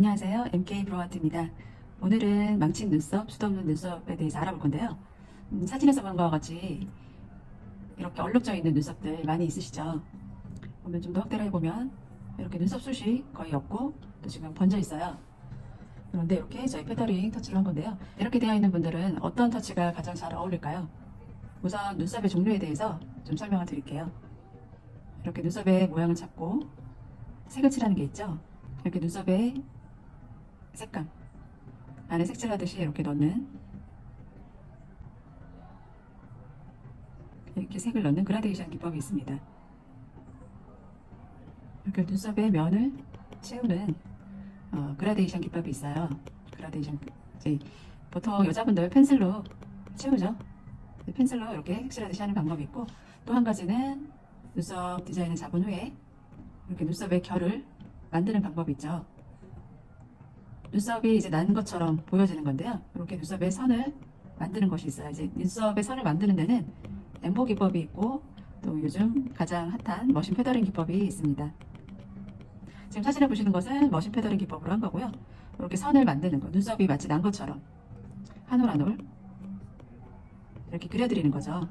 안녕하세요. MK 브로아트입니다. 오늘은 망친 눈썹, 수없는 눈썹에 대해서 알아볼 건데요. 음, 사진에서 본 것과 같이 이렇게 얼룩져 있는 눈썹들 많이 있으시죠? 보면 좀 더 확대를 해보면 이렇게 눈썹 숱이 거의 없고 또 지금 번져 있어요. 그런데 이렇게 저희 페더링 터치를 한 건데요. 이렇게 되어 있는 분들은 어떤 터치가 가장 잘 어울릴까요? 우선 눈썹의 종류에 대해서 좀 설명을 드릴게요. 이렇게 눈썹의 모양을 잡고 색을 칠하는 게 있죠. 이렇게 눈썹의 색감 안에 색칠하듯이 이렇게 넣는 이렇게 색을 넣는 그라데이션 기법이 있습니다. 이렇게 눈썹의 면을 채우는 어, 그라데이션 기법이 있어요. 그라데이션 이제 보통 여자분들 펜슬로 채우죠. 펜슬로 이렇게 색칠하듯이 하는 방법이 있고 또 한 가지는 눈썹 디자인을 잡은 후에 이렇게 눈썹의 결을 만드는 방법이 있죠. 눈썹이 이제 난 것처럼 보여지는 건데요. 이렇게 눈썹의 선을 만드는 것이 있어요. 이제 눈썹의 선을 만드는 데는 엠보 기법이 있고 또 요즘 가장 핫한 머신 페더링 기법이 있습니다. 지금 사진에 보시는 것은 머신 페더링 기법으로 한 거고요. 이렇게 선을 만드는 거, 눈썹이 마치 난 것처럼 한 올 한올 이렇게 그려드리는 거죠.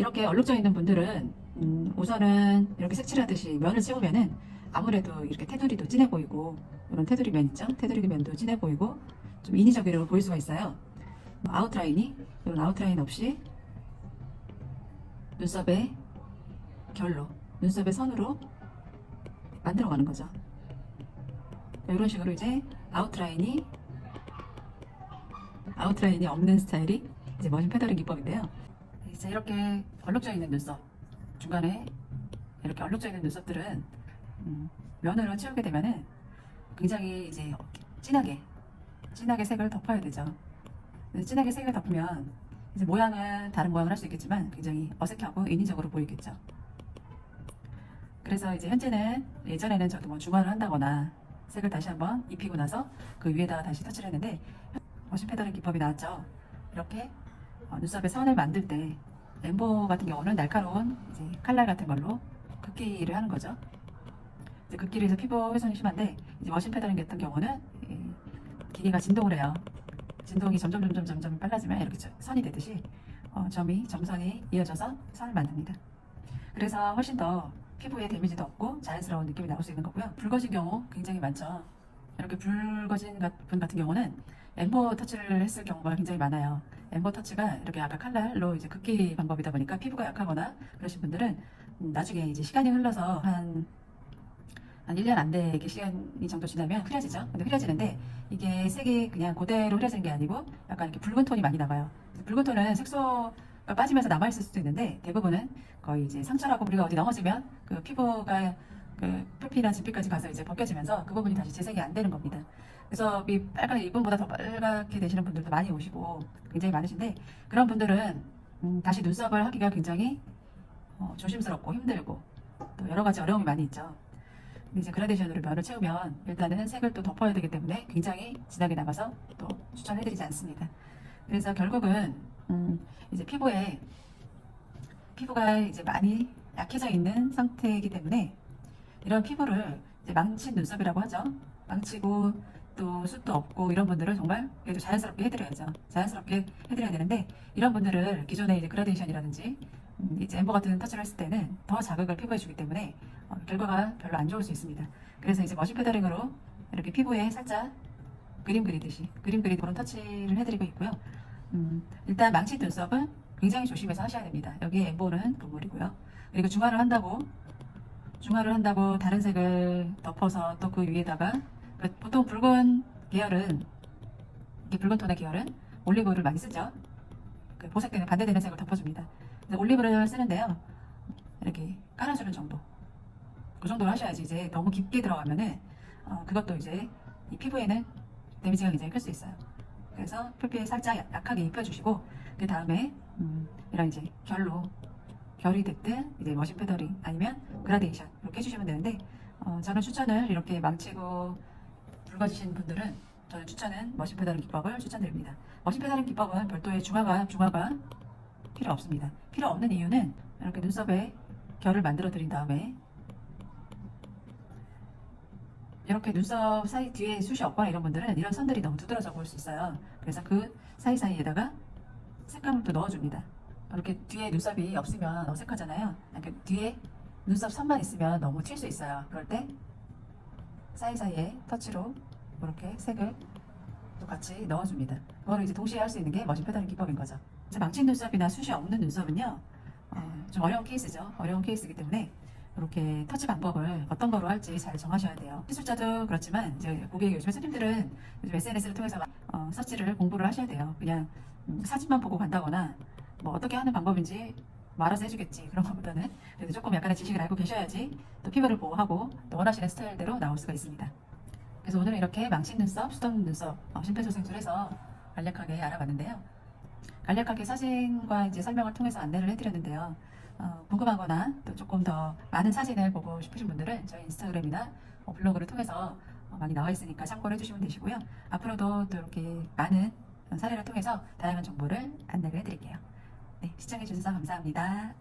이렇게 얼룩져 있는 분들은 음, 우선은 이렇게 색칠하듯이 면을 채우면은 아무래도 이렇게 테두리도 진해 보이고 이런 테두리 면 있죠? 테두리 면도 진해 보이고 좀 인위적으로 보일 수가 있어요. 아웃라인이 이런 아웃라인 없이 눈썹의 결로 눈썹의 선으로 만들어가는 거죠. 이런 식으로 이제 아웃라인이 아웃라인이 없는 스타일이 이제 머신 페더링 기법인데요. 이제 이렇게 얼룩져 있는 눈썹 중간에 이렇게 얼룩져 있는 눈썹들은 음, 면으로 채우게 되면은 굉장히 이제 진하게 진하게 색을 덮어야 되죠. 진하게 색을 덮으면 이제 모양은 다른 모양을 할 수 있겠지만 굉장히 어색하고 인위적으로 보이겠죠. 그래서 이제 현재는 예전에는 저도 뭐 중화를 한다거나 색을 다시 한번 입히고 나서 그 위에다가 다시 터치를 했는데 머신 페더링 기법이 나왔죠. 이렇게 어, 눈썹에 선을 만들 때 엠보 같은 경우는 날카로운 이제 칼날 같은 걸로 긋기를 하는 거죠. 이제 긋기를 해서 피부 훼손이 심한데 이제 머신 페더링 같은 경우는 이 기계가 진동을 해요. 진동이 점점 점점 점점 빨라지면 이렇게 저- 선이 되듯이 어, 점이 점선이 이어져서 선을 만듭니다. 그래서 훨씬 더 피부에 데미지도 없고 자연스러운 느낌이 나올 수 있는 거고요. 붉어진 경우 굉장히 많죠. 이렇게 붉어진 가- 분 같은 경우는 엠버 터치를 했을 경우가 굉장히 많아요. 엠버 터치가 이렇게 아까 칼날로 이제 긋기 방법이다 보니까 피부가 약하거나 그러신 분들은 음, 나중에 이제 시간이 흘러서 한, 한 1년 안 되게 시간이 정도 지나면 흐려지죠. 근데 흐려지는데 이게 색이 그냥 그대로 흐려지는 게 아니고 약간 이렇게 붉은 톤이 많이 남아요. 붉은 톤은 색소가 빠지면서 남아있을 수도 있는데 대부분은 거의 이제 상처라고 우리가 어디 넘어지면 그 피부가 그 표피나 진피까지 가서 이제 벗겨지면서 그 부분이 다시 재생이 안 되는 겁니다. 그래서 이 빨간 이분보다 더 빨갛게 되시는 분들도 많이 오시고 굉장히 많으신데 그런 분들은 음, 다시 눈썹을 하기가 굉장히 어, 조심스럽고 힘들고 또 여러 가지 어려움이 많이 있죠. 이제 그라데이션으로 면을 채우면 일단은 색을 또 덮어야 되기 때문에 굉장히 진하게 나가서 또 추천해드리지 않습니다. 그래서 결국은 음, 이제 피부에 피부가 이제 많이 약해져 있는 상태이기 때문에 이런 피부를 이제 망친 눈썹이라고 하죠. 망치고 또 숱도 없고 이런 분들을 정말 그래도 자연스럽게 해드려야죠. 자연스럽게 해드려야 되는데 이런 분들을 기존의 이제 그라데이션이라든지 음, 이제 엠버 같은 터치를 했을 때는 더 자극을 피부에 주기 때문에 어, 결과가 별로 안 좋을 수 있습니다. 그래서 이제 머신 페더링으로 이렇게 피부에 살짝 그림 그리듯이 그림 그리듯 그런 터치를 해드리고 있고요. 음, 일단 망친 눈썹은 굉장히 조심해서 하셔야 됩니다. 여기 엠보는 그물이고요. 그리고 중화를 한다고 중화를 한다고 다른 색을 덮어서 또 그 위에다가 그 보통 붉은 계열은 이렇게 붉은 톤의 계열은 올리브를 많이 쓰죠. 그 보색되는 반대되는 색을 덮어줍니다. 올리브를 쓰는데요. 이렇게 깔아주는 정도. 그 정도로 하셔야지 이제 너무 깊게 들어가면은 어, 그것도 이제 이 피부에는 데미지가 굉장히 클 수 있어요. 그래서 표피에 살짝 약- 약하게 입혀주시고 그 다음에 음, 이런 이제 결로 결이 됐든 이제 머신 페더링 아니면 그라데이션 이렇게 해주시면 되는데 어, 저는 추천을 이렇게 망치고 붉어지신 분들은 저는 추천은 머신 페더링 기법을 추천드립니다. 머신 페더링 기법은 별도의 중화가 중화가 필요 없습니다. 필요 없는 이유는 이렇게 눈썹에 결을 만들어 드린 다음에 이렇게 눈썹 사이 뒤에 숱이 없거나 이런 분들은 이런 선들이 너무 두드러져 보일 수 있어요. 그래서 그 사이사이에다가 색감을 또 넣어줍니다. 이렇게 뒤에 눈썹이 없으면 어색하잖아요. 이렇게 뒤에 눈썹 선만 있으면 너무 튈 수 있어요. 그럴 때 사이사이에 터치로 이렇게 색을 또 같이 넣어줍니다. 그거를 이제 동시에 할 수 있는 게 머신 패턴 기법인 거죠. 이제 망친 눈썹이나 숱이 없는 눈썹은요, 어, 좀 어려운 케이스죠. 어려운 케이스이기 때문에 이렇게 터치 방법을 어떤 거로 할지 잘 정하셔야 돼요. 시술자도 그렇지만 이제 고객 요즘 손님들은 요즘 SNS를 통해서 막, 어, 서치를 공부를 하셔야 돼요. 그냥 음, 사진만 보고 간다거나 뭐 어떻게 하는 방법인지 말아서 해주겠지 그런 것보다는 그래도 조금 약간의 지식을 알고 계셔야지 또 피부를 보호하고 또 원하시는 스타일대로 나올 수가 있습니다. 그래서 오늘은 이렇게 망친 눈썹, 수동 눈썹 어, 심폐소생술해서 간략하게 알아봤는데요. 간략하게 사진과 이제 설명을 통해서 안내를 해드렸는데요. 어, 궁금하거나 또 조금 더 많은 사진을 보고 싶으신 분들은 저희 인스타그램이나 어, 블로그를 통해서 어, 많이 나와 있으니까 참고를 해주시면 되시고요. 앞으로도 또 이렇게 많은 사례를 통해서 다양한 정보를 안내를 해드릴게요. 네, 시청해주셔서 감사합니다.